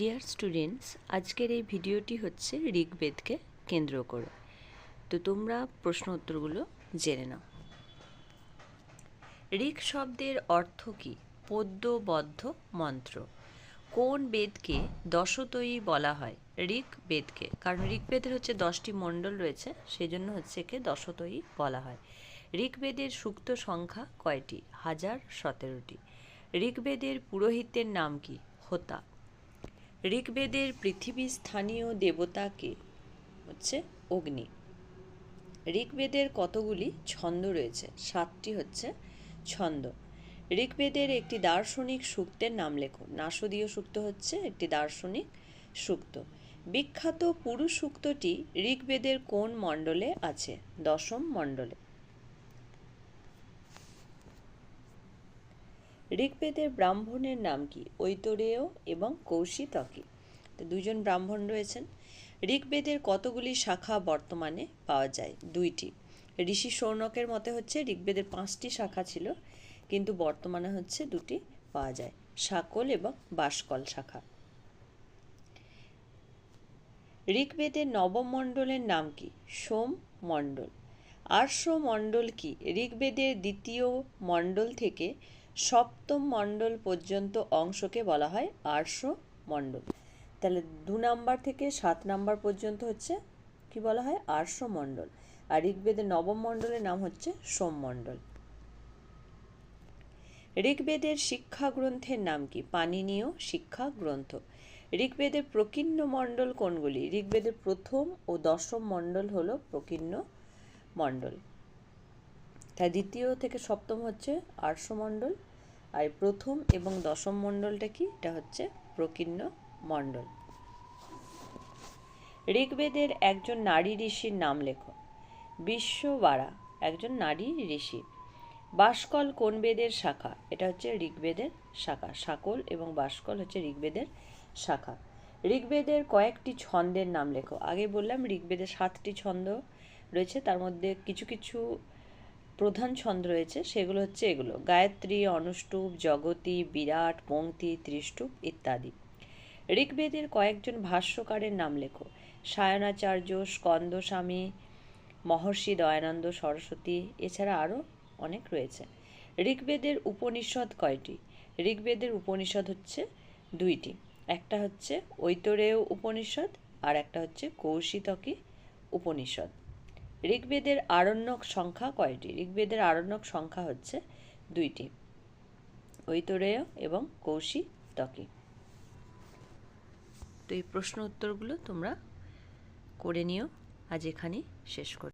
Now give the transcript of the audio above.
Dear students আজকের এই ভিডিওটি হচ্ছে ঋগ্বেদকে কেন্দ্র করে। তো তোমরা প্রশ্ন উত্তরগুলো জেনে নাও। ঋক শব্দের অর্থ কী? পদ্যবদ্ধ মন্ত্র। কোন বেদকে দশতয়ী বলা হয়? ঋক বেদকে কারণ ঋগ্বেদের হচ্ছে দশটি মণ্ডল রয়েছে, সেজন্য হচ্ছে একে দশতয়ী বলা হয়। ঋগ্বেদের সুক্ত সংখ্যা কয়টি? হাজার সতেরোটি। ঋগ্বেদের পুরোহিতের নাম কি? হোতা। ঋগ্বেদের পৃথিবীর স্থানীয় দেবতাকে হচ্ছে অগ্নি। ঋগ্বেদের কতগুলি ছন্দ রয়েছে? সাতটি হচ্ছে ছন্দ। ঋগ্বেদের একটি দার্শনিক সূক্তের নাম লেখো। নাসদীয় সূক্ত হচ্ছে একটি দার্শনিক সূক্ত। বিখ্যাত পুরুষ সূক্তটি ঋগ্বেদের কোন মণ্ডলে আছে? দশম মণ্ডলে। ঋগ্বেদের ব্রাহ্মণের নাম কি? ঐতরেয় এবং কৌশিতকি। তো দুজন ব্রাহ্মণ রয়েছেন। ঋগ্বেদের কতগুলি শাখা বর্তমানে পাওয়া যায়? দুইটি। ঋষি সৌনকের মতে হচ্ছে ঋগ্বেদের পাঁচটি শাখা ছিল, কিন্তু বর্তমানে হচ্ছে দুটি পাওয়া যায়। শাকল এবং বাসকল শাখা। ঋগ্বেদের নবম মণ্ডলের নাম কি? সোম মণ্ডল আর্ষ মণ্ডল কি? ঋগ্বেদের দ্বিতীয় মণ্ডল থেকে সপ্তম মণ্ডল পর্যন্ত অংশকে বলা হয় আর্ষ মণ্ডল। তাহলে দু নাম্বার থেকে সাত নাম্বার পর্যন্ত হচ্ছে কি বলা হয়? আর্ষ মণ্ডল। আর ঋগ্বেদের নবম মণ্ডলের নাম হচ্ছে সোম মণ্ডল। ঋগ্বেদের শিক্ষা গ্রন্থের নাম কি? পানিনীয় শিক্ষা গ্রন্থ। ঋগ্বেদের প্রকীর্ণ মণ্ডল কোনগুলি? ঋগ্বেদের প্রথম ও দশম মণ্ডল হলো প্রকীর্ণ মণ্ডল। তাই দ্বিতীয় থেকে সপ্তম হচ্ছে আর্ষ মণ্ডল। আর প্রথম এবং দশম মণ্ডলটা কি? এটা হচ্ছে প্রকীর্ণ মণ্ডল। ঋগ্বেদের একজন নারী ঋষির নাম লেখো। বিশ্ববারা, একজন নারী ঋষি। বাসকল কোন বেদের শাখা? এটা হচ্ছে ঋগ্বেদের শাখা। শাকল এবং বাসকল হচ্ছে ঋগ্বেদের শাখা। ঋগ্বেদের কয়েকটি ছন্দের নাম লেখো। আগে বললাম ঋগ্বেদের সাতটি ছন্দ রয়েছে। তার মধ্যে কিছু কিছু প্রধান ছন্দ রয়েছে, সেগুলো হচ্ছে এগুলো। গায়ত্রী, অনুষ্টুপ, জগতী, বিরাট, পঙ্ক্তি, ত্রিষ্টুপ ইত্যাদি। ঋগ্বেদের কয়েকজন ভাষ্যকারের নাম লেখো। সায়নাচার্য, স্কন্দস্বামী, মহর্ষি দয়ানন্দ সরস্বতী, এছাড়া আরও অনেক রয়েছে। ঋগ্বেদের উপনিষদ কয়টি? ঋগ্বেদের উপনিষদ হচ্ছে দুইটি। একটা হচ্ছে ঐতরেয় উপনিষদ আর একটা হচ্ছে কৌশিতকী উপনিষদ। ঋগ্বেদের আরণ্যক সংখ্যা কয়টি? ঋগ্বেদের আরণ্যক সংখ্যা হচ্ছে দুইটি। ঐতরেয় এবং কৌশিতকী। তো এই প্রশ্ন উত্তরগুলো তোমরা করে নিও। আজ এখানেই শেষ করি